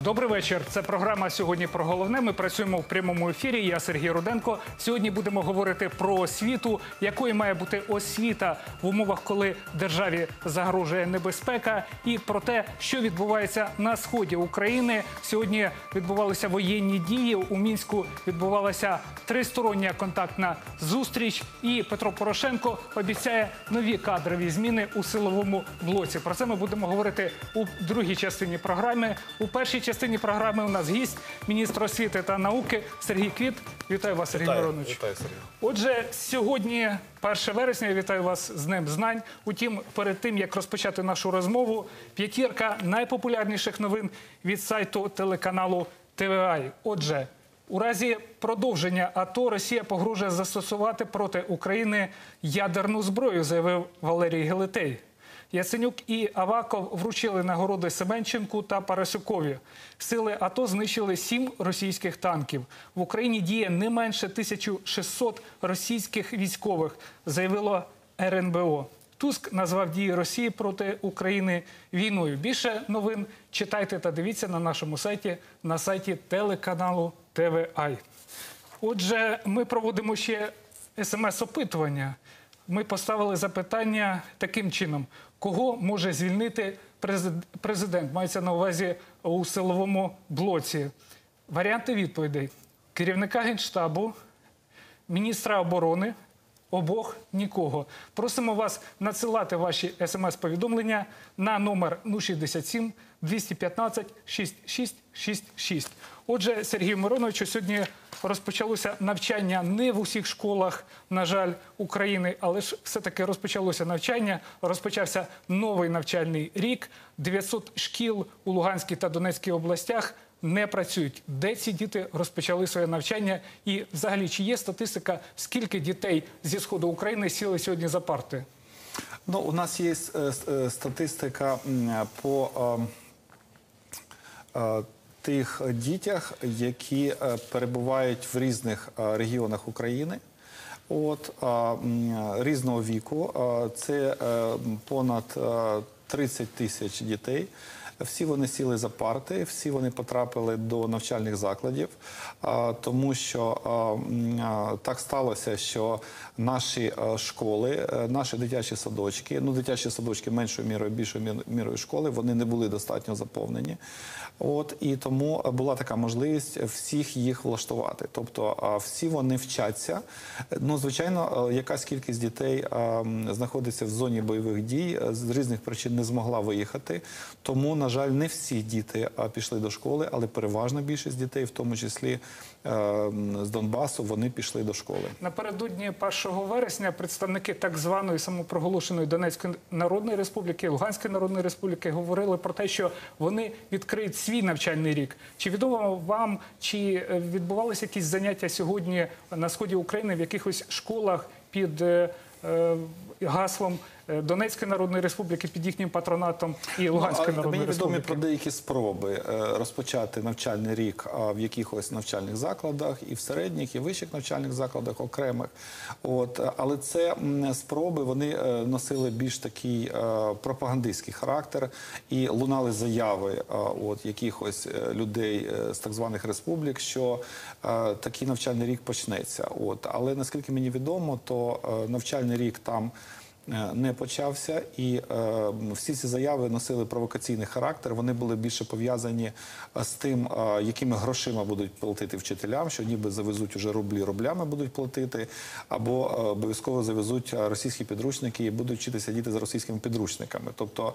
Добрий вечір. Це програма сьогодні про головне. Ми працюємо в прямому ефірі. Я Сергій Руденко. Сьогодні будемо говорити про освіту, якою має бути освіта в умовах, коли державі загрожує небезпека, і про те, що відбувається на сході України. Сьогодні відбувалися воєнні дії. У мінську відбувалася тристороння контактна зустріч. І Петро Порошенко обіцяє нові кадрові зміни у силовому блоці. Про це ми будемо говорити у другій частині програми. У першій частині програми у нас гість міністр освіти та науки Сергій Квіт. Вітаю вас, Сергій Миронович. вітаю, Сергій. Отже, сьогодні 1 вересня. Я вітаю вас з Днем знань. Утім, перед тим як розпочати нашу розмову, п'ятірка найпопулярніших новин від сайту телеканалу ТВА. Отже, у разі продовження АТО Росія погрожує застосувати проти України ядерну зброю, заявив Валерій Гелетей. Яценюк і Аваков вручили нагороди Семенченку та Парасюкові. Сили АТО знищили сім російських танків. В Україні діє не менше 1600 російських військових, заявило РНБО. Туск назвав дії Росії проти України війною. Більше новин читайте та дивіться на нашому сайті, на сайті телеканалу ТВА. Отже, ми проводимо ще смс-опитування. Ми поставили запитання таким чином: кого може звільнити президент? Мається на увазі у силовому блоці. Варіанти відповідей: керівника генштабу, міністра оборони. Обох нікого. Просимо вас надсилати ваші смс-повідомлення на номер 067 215 6666. Отже, Сергію Мироновичу, сьогодні розпочалося навчання не в усіх школах, на жаль, України, але ж все-таки розпочалося навчання. Розпочався новий навчальний рік. 900 шкіл у Луганській та Донецькій областях не працюють. Де ці діти розпочали своє навчання? І взагалі, чи є статистика, скільки дітей зі сходу України сіли сьогодні за парти? Ну, у нас є е, е, статистика по е, е, тих дітях, які перебувають в різних регіонах України. От різного віку. Це понад е, 30 тисяч дітей. Всі вони сіли за парти, всі вони потрапили до навчальних закладів, тому що так сталося, що наші школи, е, наші дитячі садочки, ну дитячі садочки меншою мірою, більшою мірою школи, вони не були достатньо заповнені. От і тому була така можливість всіх їх влаштувати. Тобто всі вони вчаться. Ну, звичайно, якась кількість дітей знаходиться в зоні бойових дій, з різних причин не змогла виїхати. Тому, на жаль, не всі діти пішли до школи, але переважна більшість дітей, в тому числі е, з Донбасу, вони пішли до школи. Напередодні 1 вересня представники так званої самопроголошеної Донецької Народної Республіки, Луганської Народної Республіки говорили про те, що вони відкриють свій навчальний рік. Чи відомо вам, чи е, відбувалися якісь заняття сьогодні на сході України в якихось школах під е, е, гаслом Донецької Народної Республіки під їхнім патронатом і Луганської Ну, Народної Мені відомі про деякі спроби е, розпочати навчальний рік в якихось навчальних закладах, і в середніх, і вищих навчальних закладах окремих. От, е, але це спроби вони е, носили більш такий е, пропагандистський характер і лунали заяви от, якихось е, людей е, з так званих республік, що е, такий навчальний рік почнеться. От, але наскільки мені відомо, то е, навчальний рік там. Е, не почався, і е, всі ці заяви носили провокаційний характер. Вони були більше пов'язані е, з тим, е, якими грошима будуть платити вчителям, що ніби завезуть уже рублі рублями будуть платити, або е, обов'язково завезуть е, російські підручники і будуть вчитися діти за російськими підручниками. Тобто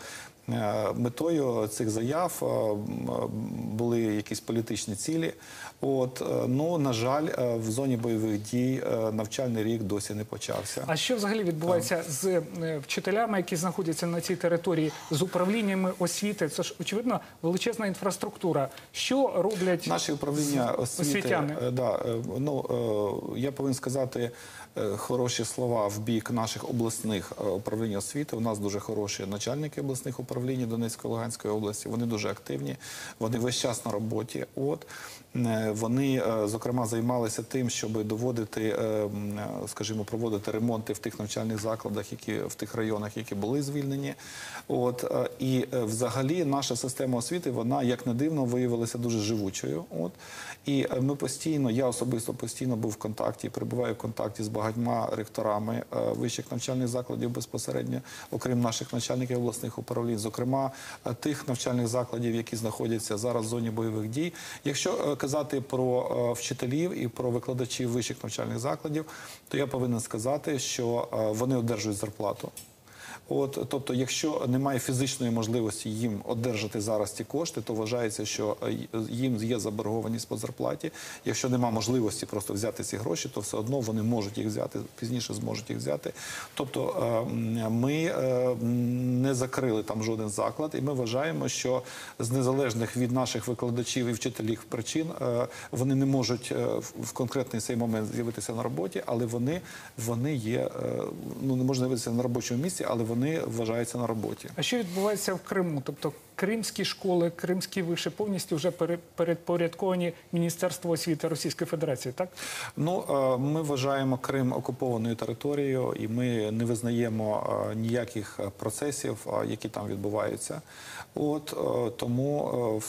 е, метою цих заяв е, е, були якісь політичні цілі. От е, ну на жаль, е, в зоні бойових дій е, навчальний рік досі не почався. А що взагалі відбувається з е, вчителями, які знаходяться на цій території, з управліннями освіти? Це ж очевидно величезна інфраструктура. Що роблять Наші управління освіти, освітяни? е, да, е, ну, я повинен сказати хороші слова в бік наших обласних е, управлінь освіти. У нас дуже хороші начальники обласних управлінь Донецької Луганської області. Вони дуже активні, вони весь час на роботі. От е, вони, е, зокрема, займалися тим, щоб доводити, е, е, скажімо, проводити ремонти в тих навчальних закладах, які в тих районах, які були звільнені. От е, і е, взагалі наша система освіти, вона як не дивно виявилася дуже живучою. От і е, ми постійно, я особисто постійно був в контакті, перебуваю в контакті з багатьма ректорами е, вищих навчальних закладів безпосередньо, окрім наших начальників обласних управлінь, зокрема е, тих навчальних закладів, які знаходяться зараз в зоні бойових дій. Якщо е, казати про вчителів і про викладачів вищих навчальних закладів, то я повинен сказати, що вони одержують зарплату. От, тобто, якщо немає фізичної можливості їм одержати зараз ці кошти, то вважається, що е, їм є заборгованість по зарплаті. Якщо немає можливості просто взяти ці гроші, то все одно вони можуть їх взяти пізніше, зможуть їх взяти. Тобто е, ми е, не закрили там жоден заклад, і ми вважаємо, що з незалежних від наших викладачів і вчителів причин вони не можуть в- конкретний цей момент з'явитися на роботі, але вони, вони є ну не можна з'явитися на робочому місці, але вони вважаються на роботі. А що відбувається в Криму? Тобто кримські школи, кримські виші повністю вже пере- передпорядковані Міністерству освіти Російської Федерації, так? Ну е, ми вважаємо Крим окупованою територією, і ми не визнаємо е, ніяких е, процесів, які там відбуваються. От тому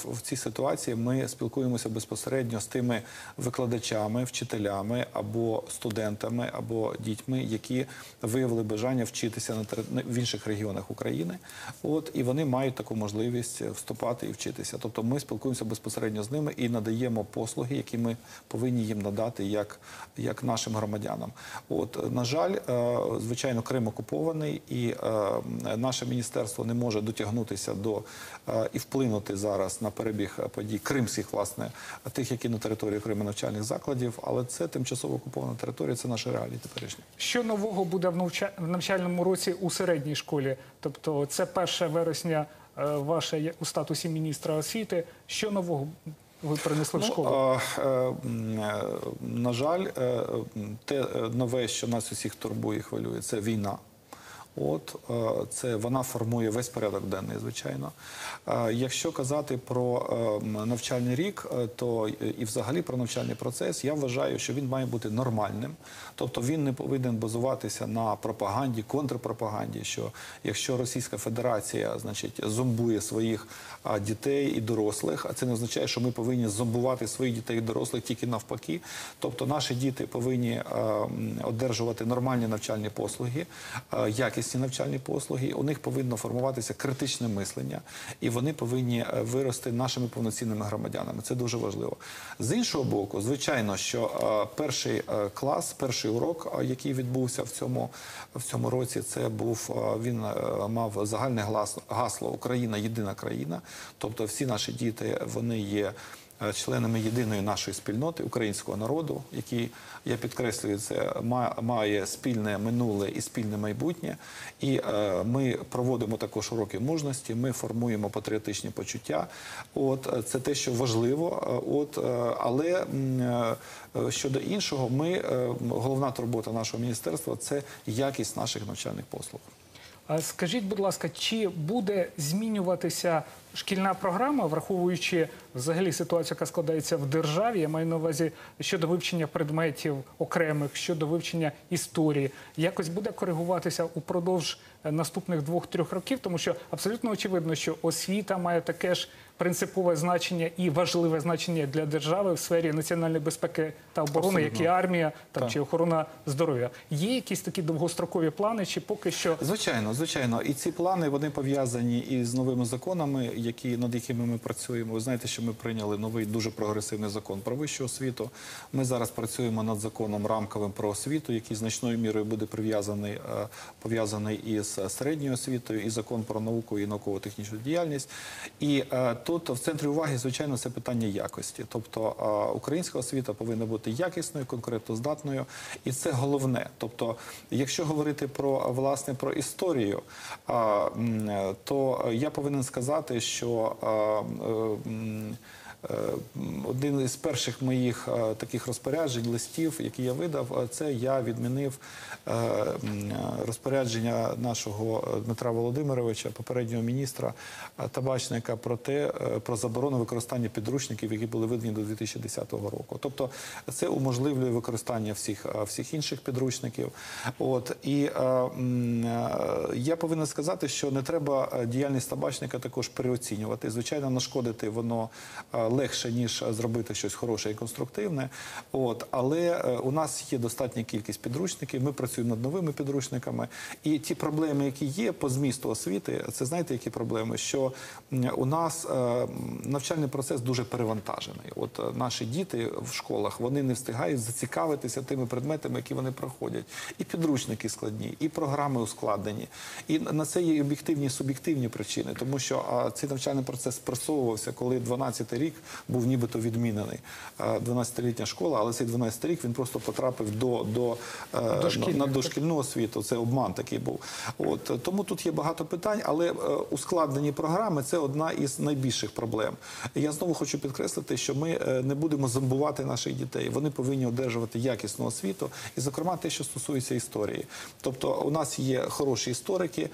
в- цій ситуації ми спілкуємося безпосередньо з тими викладачами, вчителями або студентами, або дітьми, які виявили бажання вчитися на в інших регіонах України. От і вони мають таку можливість вступати і вчитися. Тобто ми спілкуємося безпосередньо з ними і надаємо послуги, які ми повинні їм надати як, як нашим громадянам. От на жаль, е, звичайно, Крим окупований, і е, наше міністерство не може дотягнутися до е, і вплинути зараз на перебіг подій кримських, власне, тих, які на території Криму навчальних закладів, але це тимчасово окупована територія, це наші реалії теперішні. Що нового буде в навча- навчальному році у середній школі? Тобто, це 1 вересня е, ваше у статусі міністра освіти. Що нового ви принесли в школу? Ну, а, е, е, на жаль, те нове, що нас усіх турбує і хвилює, це війна. От е, це вона формує весь порядок денний, звичайно. Е, Якщо казати про е, навчальний рік, е, то і- взагалі про навчальний процес, я вважаю, що він має бути нормальним. Тобто він не повинен базуватися на пропаганді, контрпропаганді. Що якщо Російська Федерація, значить, зомбує своїх дітей і дорослих, а це не означає, що ми повинні зомбувати своїх дітей і дорослих тільки навпаки. Тобто наші діти повинні е, одержувати нормальні навчальні послуги, е, якісні навчальні послуги. У них повинно формуватися критичне мислення, і вони повинні е, вирости нашими повноцінними громадянами. Це дуже важливо. З іншого боку, звичайно, що е, перший е, клас, перший урок, який відбувся в цьому в цьому році, це був він мав загальне гасло Україна єдина країна. Тобто, всі наші діти вони є. Е, Членами єдиної нашої спільноти українського народу, який я підкреслюю, це має спільне минуле і спільне майбутнє. І е, ми проводимо також уроки мужності. Ми формуємо патріотичні почуття. От е, це те, що важливо. От але щодо іншого, ми головна турбота нашого міністерства це якість наших навчальних послуг. Скажіть, будь ласка, чи буде змінюватися шкільна програма, враховуючи взагалі ситуацію, яка складається в державі? Я маю на увазі щодо вивчення предметів окремих, щодо вивчення історії, якось буде коригуватися упродовж е, наступних двох-трьох років, тому що абсолютно очевидно, що освіта має таке ж принципове значення і важливе значення для держави в сфері національної безпеки та оборони, як і армія там Так. чи охорона здоров'я. Є якісь такі довгострокові плани, чи поки що Звичайно, звичайно, і ці плани вони пов'язані із новими законами, які над якими ми працюємо. Ви знаєте, що ми прийняли новий дуже прогресивний закон про вищу освіту. Ми зараз працюємо над законом рамковим про освіту, який значною мірою буде прив'язаний е, пов'язаний із середньою освітою, і закон про науку і науково-технічну діяльність. І е, тут в центрі уваги, звичайно, це питання якості. Тобто е, українська освіта повинна бути якісною, конкурентоздатною, і це головне. Тобто, якщо говорити про власне про історію, то я повинен сказати, що а, е, один із перших моїх е, таких розпоряджень, листів, які я видав, е, це я відмінив е, е, розпорядження нашого е, Дмитра Володимировича, попереднього міністра е, табачника, про те, е, про заборону використання підручників, які були видані до 2010 року. Тобто це уможливлює використання всіх, е, всіх інших підручників. От і е, е, я повинен сказати, що не треба е, діяльність табачника також переоцінювати. Звичайно, нашкодити воно е, легше ніж зробити щось хороше і конструктивне. От але е, у нас є достатня кількість підручників. Ми працюємо над новими підручниками. І ті проблеми, які є по змісту освіти, це знаєте, які проблеми? Що у нас е, навчальний процес дуже перевантажений. От е, наші діти в школах вони не встигають зацікавитися тими предметами, які вони проходять. І підручники складні, і програми ускладнені. І на це є об'єктивні і суб'єктивні причини, тому що цей навчальний процес спрацьовувався, коли 12 рік був нібито відмінений. 12-літня школа, але цей 12 рік він просто потрапив до, до, е, на дошкільну освіту. Це обман такий був. От е, тому тут є багато питань, але е, ускладнені програми це одна із найбільших проблем. Я знову хочу підкреслити, що ми е, не будемо зомбувати наших дітей. Вони повинні одержувати якісну освіту, і зокрема те, що стосується історії. Тобто, у нас є хороші історики.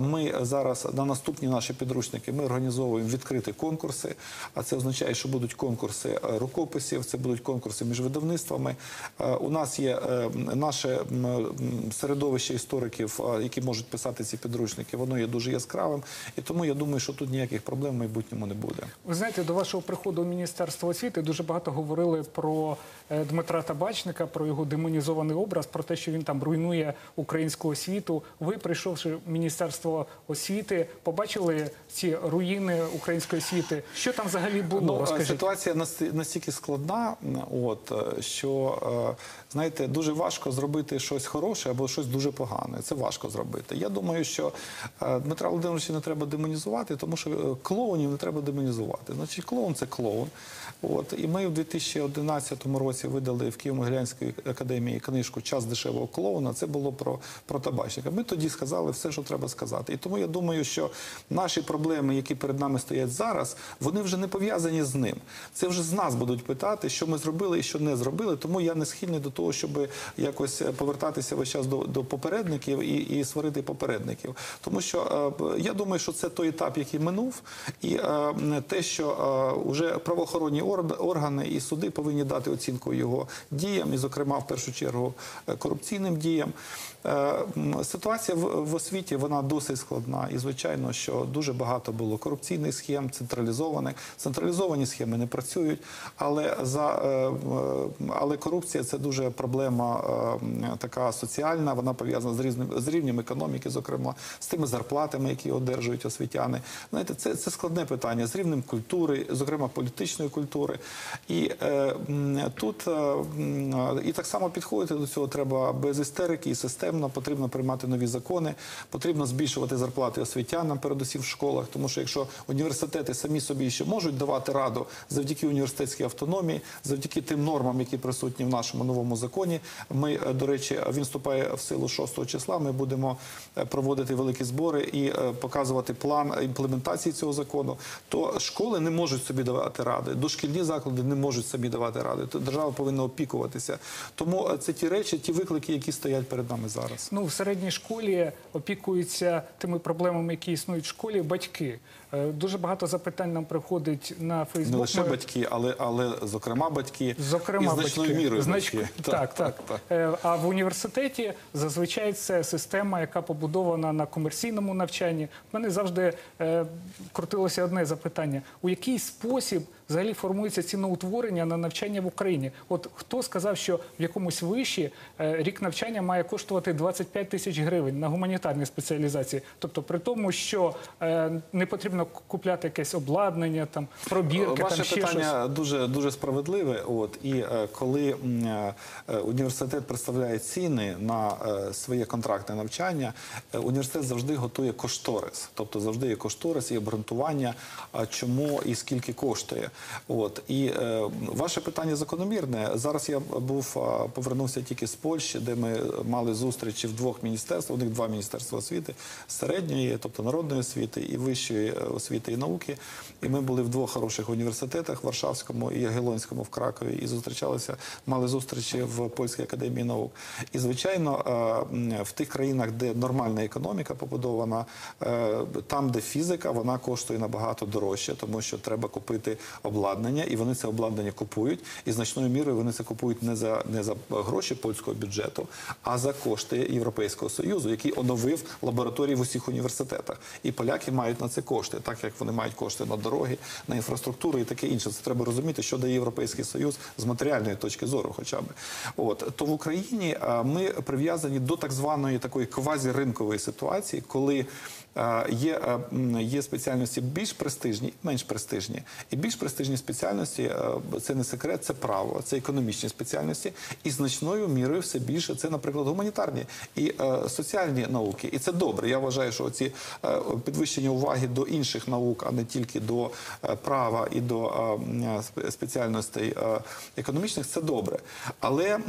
Ми зараз на наступні наші підручники ми організовуємо відкриті конкурси. А це означає, що будуть конкурси е, рукописів, це будуть конкурси між видавництвами. Е, У нас є е, наше середовище істориків, які можуть писати ці підручники. Воно є дуже яскравим, і тому я думаю, що тут ніяких проблем в майбутньому не буде. Ви знаєте, до вашого приходу в Міністерство освіти дуже багато говорили про Дмитра Табачника, про його демонізований образ, про те, що він там руйнує українську освіту. Ви, прийшовши в Міністерство освіти, побачили ці руїни української освіти. Що там взагалі було? Розкажіть. ситуація настільки складна, от що е, знаєте, дуже важко зробити щось хороше або щось дуже погане. Це важко зробити. Я думаю, що е, Дмитра Володимировича не треба демонізувати, тому що е, клоунів не треба демонізувати. Значить, клоун це клоун. От і ми в 2011 році видали в Києво-Могилянській академії книжку Час дешевого клоуна. Це було про, про табачника. Ми тоді сказали все, що треба сказати. І тому я думаю, що наші проблеми, які перед нами стоять зараз, вони вже не пов'язані з ним. Це вже з нас будуть питати, що ми зробили і що не зробили. Тому я не схильний до того, щоб якось повертатися весь час до, до попередників і, і сварити попередників. Тому що е, я думаю, що це той етап, який минув, і е, те, що е, вже правоохоронні орг- органи і суди повинні дати оцінку його діям, і, зокрема, в першу чергу, е, корупційним діям. Е, Ситуація в, освіті вона досить складна, і звичайно, що дуже багато було корупційних схем, централізованих. Централізовані схеми не працюють, але е, е, корупція це дуже проблема така соціальна. Вона пов'язана з різним рівнем економіки, зокрема з тими зарплатами, які одержують освітяни. Знаєте, це, складне питання з рівнем культури, зокрема політичної культури. І тут і так само підходити до цього треба без істерики і системно. Потрібно приймати нові закони, потрібно збільшувати зарплати освітянам, передусім в школах, тому що якщо університети самі собі ще можуть давати раду завдяки університетській автономії, завдяки тим нормам, які присутні в нашому новому законі. Ми, е, до речі, він вступає в силу 6 числа. Ми будемо е, проводити великі збори і е, показувати план імплементації цього закону. То школи не можуть собі давати ради, дошкільні заклади не можуть собі давати ради. То держава повинна опікуватися. Тому це ті речі, ті виклики, які стоять перед нами зараз. Ну, в середній школі опікуються тими проблемами, які існують в школі, батьки. Е, Дуже багато запитань нам приходить на Фейсбук. Не лише батьки, але, але зокрема батьки Зокрема, і значною батьки. мірою Знач- батьки. Так, так. Е, А в університеті зазвичай це система, яка побудована на комерційному навчанні. У мене завжди е, крутилося одне запитання: у який спосіб взагалі формується ціноутворення на навчання в Україні? От хто сказав, що в якомусь виші е, рік навчання має коштувати 25 тисяч гривень на гуманітарній спеціалізації? Тобто, при тому, що е, не потрібно купляти якесь обладнання, там пробірки, Ваше там ще щось. дуже дуже справедливе. От і е, коли університет представляє ціни на своє контрактне навчання, університет завжди готує кошторис, тобто завжди є кошторис і обґрунтування, чому і скільки коштує. От і е, ваше питання закономірне. Зараз я був повернувся тільки з Польщі, де ми мали зустрічі в двох міністерствах. У них два міністерства освіти середньої, тобто народної освіти і вищої е, освіти і науки. І ми були в двох хороших університетах Варшавському і Ягелонському в Кракові. І зустрічалися, мали зустрічі в польській академії наук. І звичайно, е, в тих країнах, де нормальна економіка побудована, е, там, де фізика, вона коштує набагато дорожче, тому що треба купити обладнання, і вони це обладнання купують. І значною мірою вони це купують не за не за гроші польського бюджету, а за кошти Європейського союзу, який оновив лабораторії в усіх університетах. І поляки мають на це кошти, так як вони мають кошти на дороги, на інфраструктуру і таке інше. Це треба розуміти, що дає Європейський Союз з матеріальної точки зору, хоча б от то в Україні ми прив'язані до так званої такої квазіринкової ситуації, коли є, є спеціальності більш престижні менш престижні. І більш престижні спеціальності це не секрет, це право, це економічні спеціальності, і значною мірою все більше це, наприклад, гуманітарні і е, соціальні науки. І це добре. Я вважаю, що ці е, підвищення уваги до інших наук, а не тільки до е, права і до е, спеціальностей е, економічних, це добре. Але е,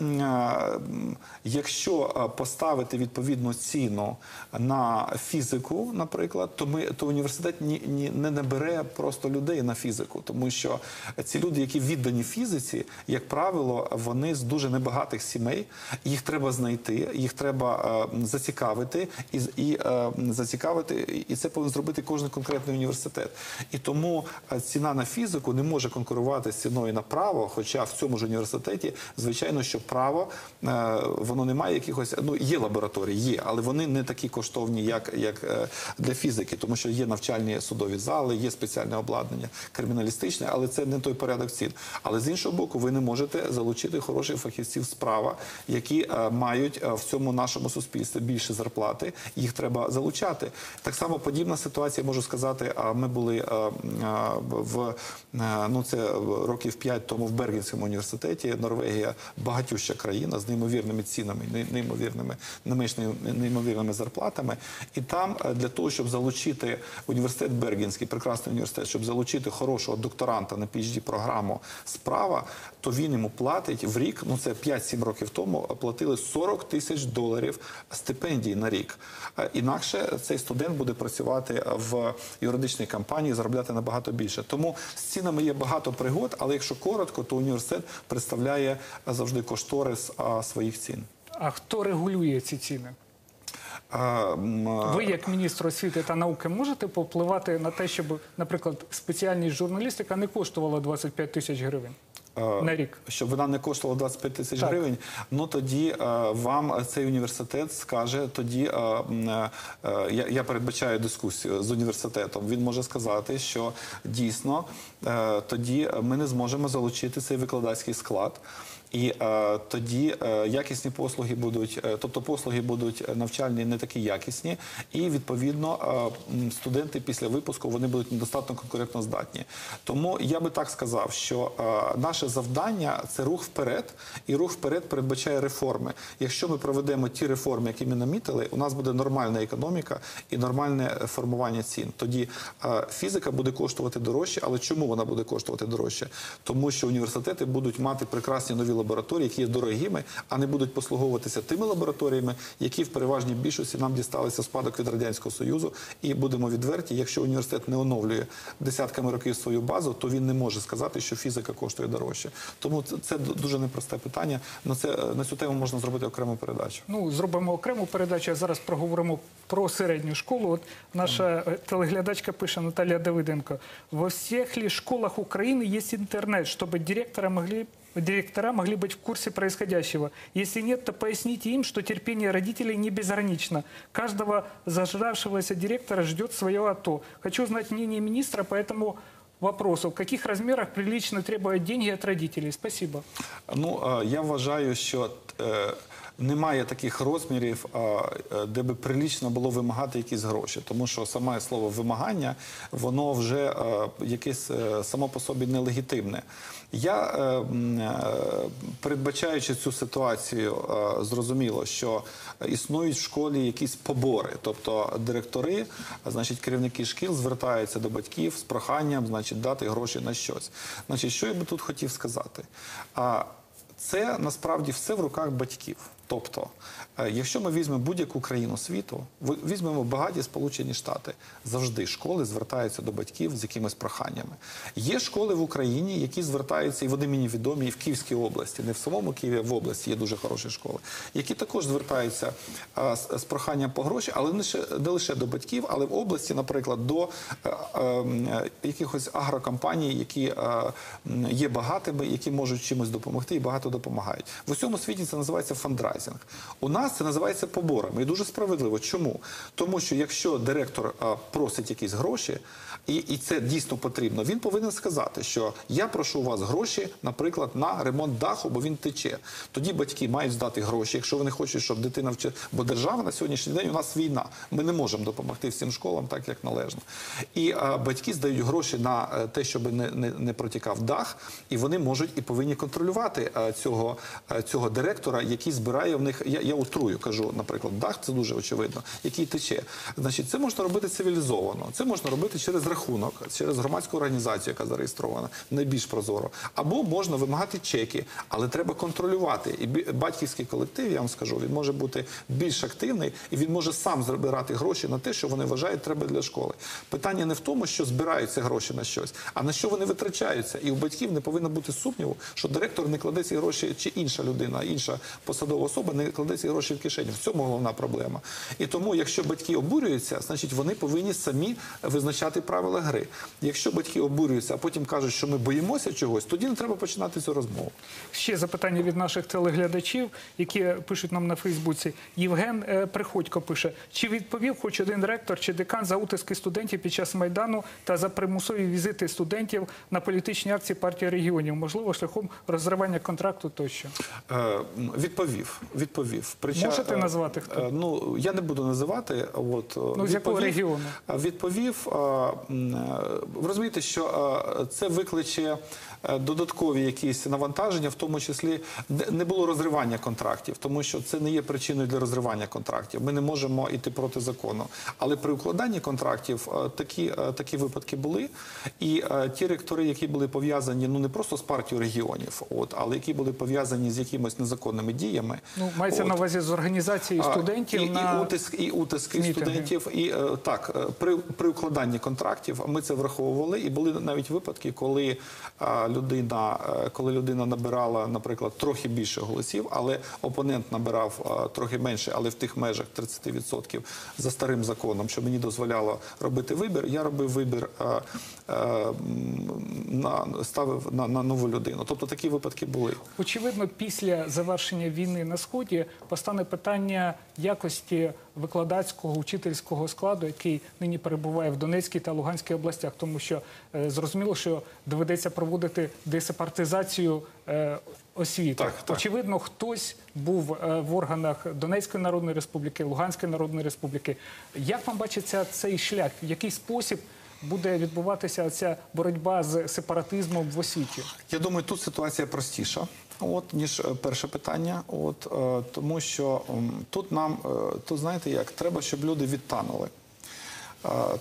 якщо е, поставити відповідну ціну на фізику, наприклад, то ми то університет ні, ні не набере просто людей на фізику, тому що ці люди, які віддані фізиці, як правило, вони з дуже небагатих сімей. Їх треба знайти, їх треба е, зацікавити і, і е, зацікавити, і це повинен зробити кожен конкретний університет. І тому е, ціна на фізику не може конкурувати з ціною на право. Хоча в цьому ж університеті, звичайно, що право е, воно не має якихось. Ну є лабораторії, є, але вони не такі коштовні, як, як е, для фізики, тому що є навчальні судові зали, є спеціальне обладнання криміналістичне, але це не той порядок цін. Але з іншого боку, ви не можете залучити хороших фахівців з права, які е, мають е, в цьому нашому суспільстві більше зарплати. Їх треба залучати. Так само подібна ситуація, можу сказати. Ми були е, в ну це років п'ять тому в Бергенському університеті. Норвегія багатюща країна з неймовірними цінами, не- неймовірними немичними неймовірними зарплатами. І там для того, щоб залучити університет Бергенський, прекрасний університет, щоб залучити хорошого докторанта на phd програму справа, то він йому платить в рік. Ну це 5-7 років тому платили 40 тисяч доларів стипендії на рік. Е, Інакше цей студент буде працювати в юридичній компанії, заробляти набагато більше. Тому з цінами є багато пригод, але якщо коротко, то університет представляє завжди кошторис своїх цін. А хто регулює ці ціни? А, Ви, як міністр освіти та науки, можете попливати на те, щоб, наприклад, спеціальність журналістика не коштувала 25 тисяч гривень на рік? щоб вона не коштувала 25 тисяч гривень, ну тоді е, вам цей університет скаже, тоді м, е, я, я передбачаю дискусію з університетом. Він може сказати, що дійсно е, тоді ми не зможемо залучити цей викладацький склад. І е, тоді е, якісні послуги будуть, е, тобто послуги будуть е, навчальні не такі якісні, і відповідно е, студенти після випуску вони будуть недостатньо конкурентно здатні. Тому я би так сказав, що е, наше завдання це рух вперед, і рух вперед передбачає реформи. Якщо ми проведемо ті реформи, які ми намітили, у нас буде нормальна економіка і нормальне е, формування цін. Тоді е, фізика буде коштувати дорожче, але чому вона буде коштувати дорожче? Тому що університети будуть мати прекрасні нові лабораторії, які є дорогими, а не будуть послуговуватися тими лабораторіями, які в переважній більшості нам дісталися спадок від радянського союзу. І будемо відверті, якщо університет не оновлює десятками років свою базу, то він не може сказати, що фізика коштує дорожче. Тому це, дуже непросте питання. На це на цю тему можна зробити окрему передачу. Ну, зробимо окрему передачу. а Зараз проговоримо про середню школу. От наша е, телеглядачка пише Наталія Давиденко. Во всех ли школах Украины есть интернет, чтобы директора могли директора могли быть в курсе происходящего. Если нет, то поясните им, что терпение родителей не безгранично. Каждого зажравшегося директора ждет свое АТО. Хочу знать мнение министра по этому вопросу. В каких размерах прилично требовать деньги от родителей? Спасибо. Ну е, я вважаю, що немає таких розмірів, е, де би прилічно було вимагати якісь гроші, тому що саме слово вимагання, воно вже е, якесь е, само по собі нелегітимне. Я, передбачаючи цю ситуацію, зрозуміло, що існують в школі якісь побори, тобто директори, значить керівники шкіл звертаються до батьків з проханням, значить. дати гроші на щось. Значить, що я би тут хотів сказати? Це насправді все в руках батьків. Тобто, якщо ми візьмемо будь-яку країну світу, візьмемо багаті Сполучені Штати, завжди школи звертаються до батьків з якимись проханнями. Є школи в Україні, які звертаються, і вони мені відомі і в Київській області, не в самому Києві, а в області є дуже хороші школи, які також звертаються а, з, проханням по гроші, але не лише, до батьків, але в області, наприклад, до е, е, е, якихось агрокомпаній, які е, є багатими, які можуть чимось допомогти і багато допомагають. В усьому світі це називається фандрайзинг. У нас це називається поборами. І дуже справедливо. Чому? Тому що якщо директор просить якісь гроші, і, і це дійсно потрібно, він повинен сказати, що я прошу у вас гроші, наприклад, на ремонт даху, бо він тече. Тоді батьки мають здати гроші, якщо вони хочуть, щоб дитина вчила. Бо держава на сьогоднішній день у нас війна. Ми не можемо допомогти всім школам так, як належно. І а, батьки здають гроші на е, те, щоб не, не, не протікав дах, і вони можуть і повинні контролювати е, цього, е, цього директора, який збирає в них. Я, я утрую, кажу, наприклад, дах, це дуже очевидно, який тече. Значить, це можна робити цивілізовано. Це можна робити через рахунок, через громадську організацію, яка зареєстрована, найбільш прозоро. Або можна вимагати чеки, але треба контролювати. І батьківський колектив, я вам скажу, він може бути більш активний і він може сам збирати гроші на те, що вони вважають треба для школи. Питання не в тому, що збираються гроші на щось, а на що вони витрачаються. І у батьків не повинно бути сумніву, що директор не кладе ці гроші, чи інша людина, інша посадова особа не кладе ці гроші в кишені. В цьому головна проблема. І тому, якщо батьки обурюються, значить вони повинні самі визначати правила гри. Якщо батьки обурюються, а потім кажуть, що ми боїмося чогось, тоді не треба починати цю розмову. Ще запитання від наших телеглядачів, які пишуть нам на Фейсбуці. Євген е, Приходько пише: чи відповів хоч один ректор чи декан за утиски студентів під час майдану та за примусові візити студентів на політичні акції партії регіонів, можливо, шляхом розривання контракту тощо? Е, відповів. Відповів. Прича- Можете е, назвати, хто? е, Ну я не буду називати. От Ну, з якого регіону? Відповів. Е, Ви розумієте, що е, це викличе додаткові якісь навантаження, в тому числі не було розривання контрактів, тому що це не є причиною для розривання контрактів. Ми не можемо йти проти закону. Але при укладанні контрактів е, такі, е, такі випадки були. І е, ті ректори, які були пов'язані ну не просто з партією регіонів, от але які були пов'язані з якимись незаконними діями. Ну, мається От. на увазі з організацією студентів і, на і утиск, і утиски мітинги. студентів. І е, так, е, при, при укладанні контрактів ми це враховували, і були навіть випадки, коли е, людина, е, коли людина набирала, наприклад, трохи більше голосів, але опонент набирав е, трохи менше, але в тих межах 30% за старим законом, що мені дозволяло робити вибір. Я робив вибір е, на ставив на, на нову людину. Тобто такі випадки були. Очевидно, після завершення війни на сході постане питання якості викладацького учительського складу, який нині перебуває в Донецькій та Луганській областях, тому що е, зрозуміло, що доведеться проводити десепартизацію е, освіти. Так, так. Очевидно, хтось був е, в органах Донецької Народної Республіки, Луганської Народної Республіки. Як вам бачиться цей шлях? В який спосіб буде відбуватися ця боротьба з сепаратизмом в освіті? Я думаю, тут ситуація простіша. От ніж е, перше питання, от е, тому що тут нам е, тут знаєте як треба, щоб люди відтанули.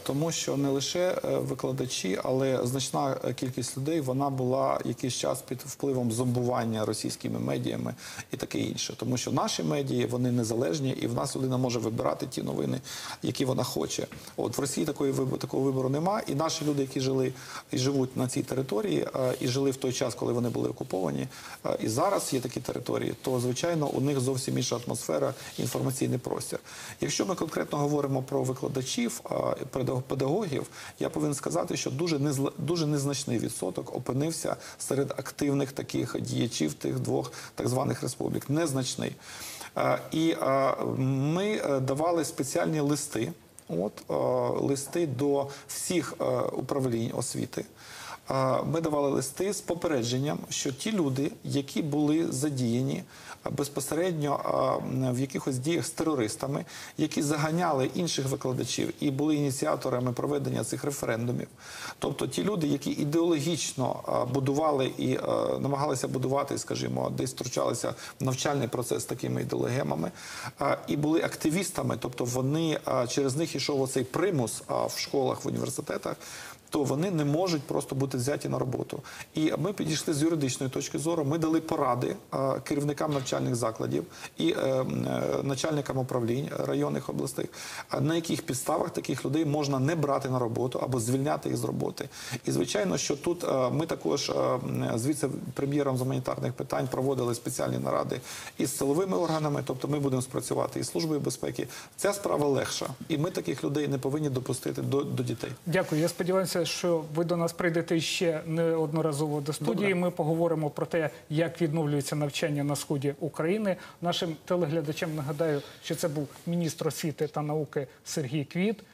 Тому що не лише е, викладачі, але значна е, кількість людей вона була якийсь час під впливом зомбування російськими медіями і таке інше. Тому що наші медії вони незалежні, і в нас людина може вибирати ті новини, які вона хоче. От в Росії такої такого вибору нема. І наші люди, які жили і живуть на цій території, е, і жили в той час, коли вони були окуповані, і зараз є такі території, то звичайно у них зовсім інша атмосфера, інформаційний простір. Якщо ми конкретно говоримо про викладачів, педагогів, я повинен сказати, що дуже незла- дуже незначний відсоток опинився серед активних таких діячів тих двох так званих республік. Незначний. Е, І е, ми е, давали спеціальні листи. От листи до всіх управлінь освіти. Ми давали листи з попередженням, що ті люди, які були задіяні безпосередньо в якихось діях з терористами, які заганяли інших викладачів і були ініціаторами проведення цих референдумів, тобто ті люди, які ідеологічно будували і намагалися будувати, скажімо, десь втручалися в навчальний процес такими ідеологемами, і були активістами, тобто вони через них йшов оцей примус в школах, в університетах. То вони не можуть просто бути взяті на роботу. І ми підійшли з юридичної точки зору. Ми дали поради е, керівникам навчальних закладів і е, е, начальникам управлінь районних областей, на яких підставах таких людей можна не брати на роботу або звільняти їх з роботи. І звичайно, що тут ми також з віце-прем'єром з гуманітарних питань проводили спеціальні наради із силовими органами, тобто ми будемо спрацювати із службою безпеки. Ця справа легша, і ми таких людей не повинні допустити до, до дітей. Дякую. Я сподіваюся, що ви до нас прийдете ще неодноразово до студії. Добре. Ми поговоримо про те, як відновлюється навчання на сході України. Нашим телеглядачам нагадаю, що це був міністр освіти та науки Сергій Квіт.